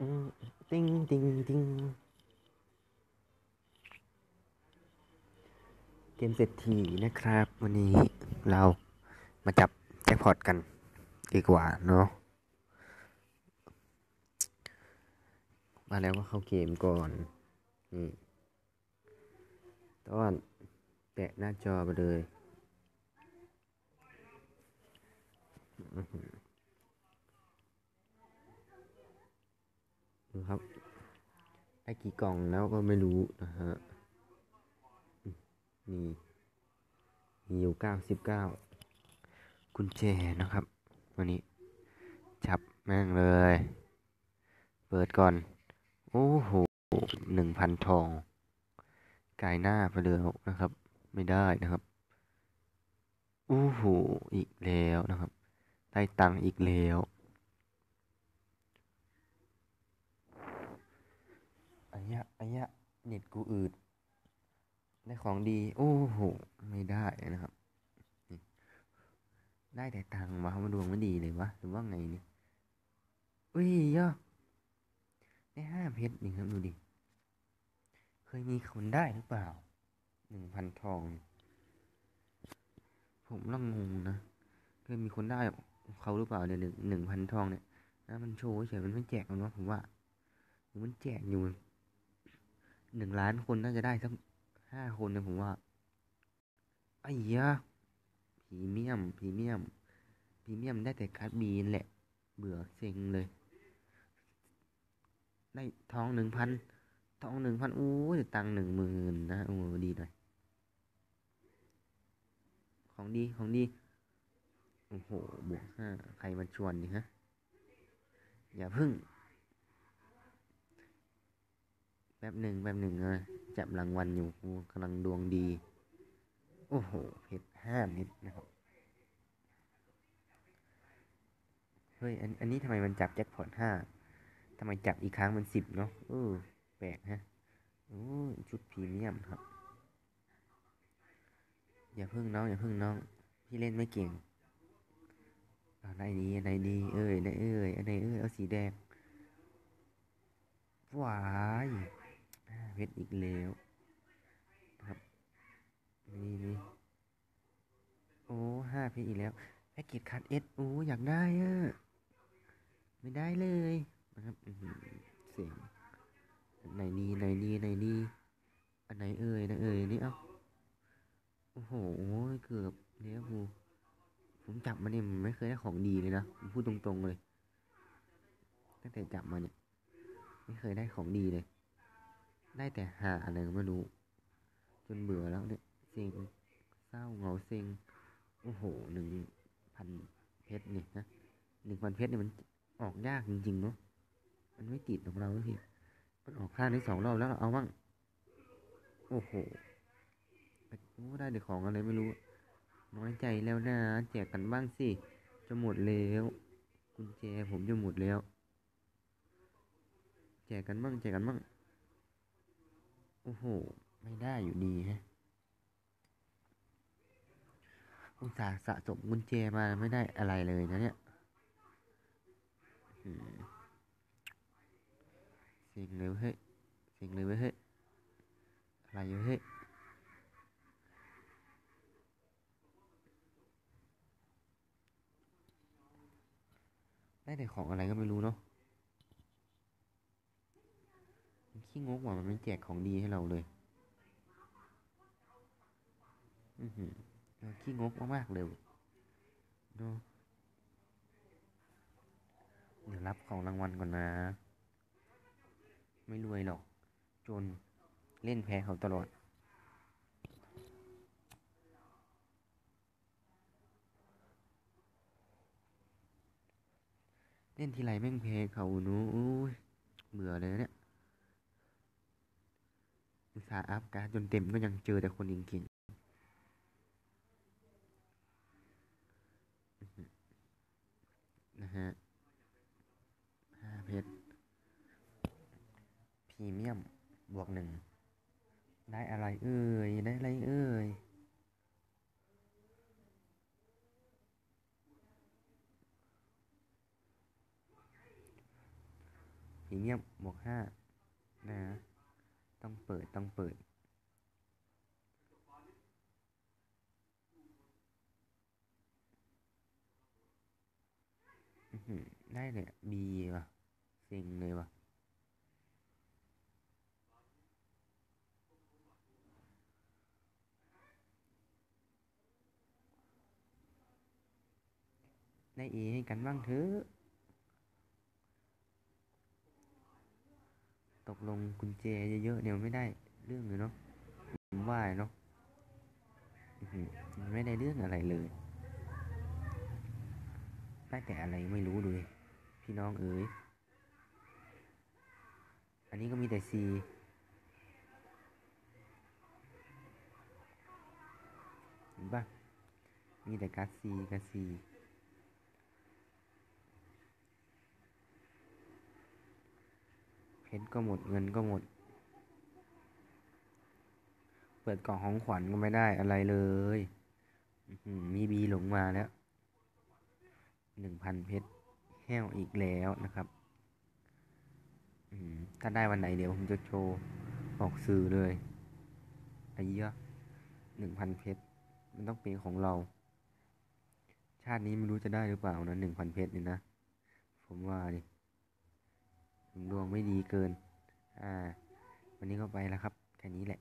ติ้งติ้งติ้งเกมเศรษฐีนะครับ วันนี้เรามาจับแจ็คพอตกันดีกว่าเนาะมาแล้วก็เข้าเกมก่อนนี่ต้อนแตะหน้าจอไปเลยอื้อหือดู ครับได้กี่กล่องแล้วก็ไม่รู้นะฮะมนี่มีอยู่เก้าสิบเก้ากุญแจนะครับ วันนี้จับแม่งเลย เปิดก่อน โอ้โหหนึ่งพันทองกายหน้าไปเลยนะครับ ไม่ได้นะครับโอ้โหอีกแล้วนะครับ ได้ตังค์อีกแล้วอายะอายะเน็ตกูอืดได้ของดี โอ้โห ไม่ได้นะครับ ได้แต่ตังค์มามาดวงไม่ดีเลยวะ หรือว่าไงนี่อุ้ยย่อได้ห้าเพชรนี่ครับดูดิ เคยมีคนได้หรือเปล่า หนึ่งพันทอง ผมลังงงนะ เคยมีคนได้เขาหรือเปล่าเนี่ยหนึ่งหนึ่งพันทองเนี่ยนะมันโชว์เฉยมันไม่แจกมันวะผมว่าหรือมันแจกอยู่ หนึ่งล้านคนน่าจะได้สักห้าคนเนี่ยผมว่าไอ้ยะพรีเมียมพรีเมียมพรีเมียมได้แต่การ์ดบีนแหละ เบื่อเซ็งเลย ได้ทองหนึ่งพันทองหนึ่งพันอู้ยตังหนึ่งหมื่นนะโอ้ดีหน่อย ของดีของดี โอ้โห บวกห้าใครมาชวนนี่ฮะ อย่าพึ่ง แป๊บหนึ่งแป๊บหนึ่งเลยจับรางวัลอยู่กูกำลังดวงดี โอ้โหเพชรห้าเม็ดนะครับ เฮ้ย อันอันนี้ทำไมมันจับแจ็คพอตห้าทำไมจับอีกครั้งมันสิบเนาะเออแปลกฮะโอ้ชุดพรีเมียมครับ อย่าพึ่งน้อง อย่าพึ่งน้อง พี่เล่นไม่เก่งเอาไหนดีอันไหนดี เอ้ยไหนเอ้ยอันไหนเอ้ยเอาสีแดงหวาย เพชรอีกแล้วครับนี่นี่โอ้ห้าเพชรอีกแล้วแพ็กเกจคัดเอสโอ้อยากได้อะไม่ได้เลยนะครับเสียงไหนดีไหนดีไหนดีอันไหนเอ่ยนะเอ่ยนี่เอ้าโอ้โหเกือบแล้วกูผมจับมาเนี่ยมไม่เคยได้ของดีเลยนะผมพูดตรงๆเลย ตั้งแต่จับมาเนี่ย ไม่เคยได้ของดีเลย ได้แต่หาอะไรก็ไม่รู้ จนเบื่อแล้วเนี่ยเซ็งเศร้าเหงาเซ็งโอ้โหหนึ่งพันเพชรนี่นะหนึ่งพันเพชรเนี่ยมันออกยากจริงๆเนาะมันไม่ติดของเราทีมันออกข้างที่สองรอบแล้วเราเอาบ้างโอ้โหโอ้ได้แต่ของอะไรไม่รู้ น้อยใจแล้วนะแจกกันบ้างสิจะหมดแล้วกุญแจผมจะหมดแล้ว แจกกันบ้างแจกกันบ้าง โอ้โห ไม่ได้อยู่ดีฮะอุตส่าห์สะสมกุญแจมาไม่ได้อะไรเลยนะเนี่ยเสียงเลยเว้ยเฮ้ยเสียงเลยเว้ยเฮ้ยอะไรอยู่เฮ้ยได้แต่ของอะไรก็ไม่รู้เนาะมัน ขี้งกว่ะมันไม่แจกของดีให้เราเลย อือหือขี้งกมากๆเลยเนาะเดี๋ยวรับของรางวัลก่อนนะ ไม่รวยหรอก จนเล่นแพ้เขาตลอด เล่นทีไรแม่งแพ้เขาหนูอุ้ยเบื่อเลยเนี่ย อุตสาห์อัพการ์ดจนเต็มก็ยังเจอแต่คนเก่งๆนนะฮะห้าเพชรพรีเมียมบวกหนึ่ง ได้อะไรเอ่ย ได้อะไรเอ่ยพรีเมียมบวกห้านะ ต้องเปิดต้องเปิดอื้อหือได้เลยอะบีว่ะเซ็งเลยว่ะได้เอให้กันบ้างเถอะ ตกลงกุญแจเยอะๆเดี๋ยวไม่ได้เรื่องเลยเนาะผมว่าเนาะมันไม่ได้เรื่องอะไรเลยได้แต่อะไรไม่รู้เลยพี่น้องเอ๋ยอันนี้ก็มีแต่ซีเห็นปะมีแต่การ์ดซีการ์ดซี เพชรก็หมดเงินก็หมด เปิดกล่องของขวัญก็ไม่ได้อะไรเลยมีบีหลงมาแล้วหนึ่งพันเพชรแห้วอีกแล้วนะครับอืมถ้าได้วันไหนเดี๋ยวผมจะโชว์ออกสื่อเลยไอ้เหี้ยหนึ่งพันเพชรมันต้องเป็นของเรา ชาตินี้ไม่รู้จะได้หรือเปล่านะหนึ่งพันเพชรนี่นะ ผมว่าดิ ดวงไม่ดีเกิน อ่า วันนี้ก็ไปแล้วครับ แค่นี้แหละ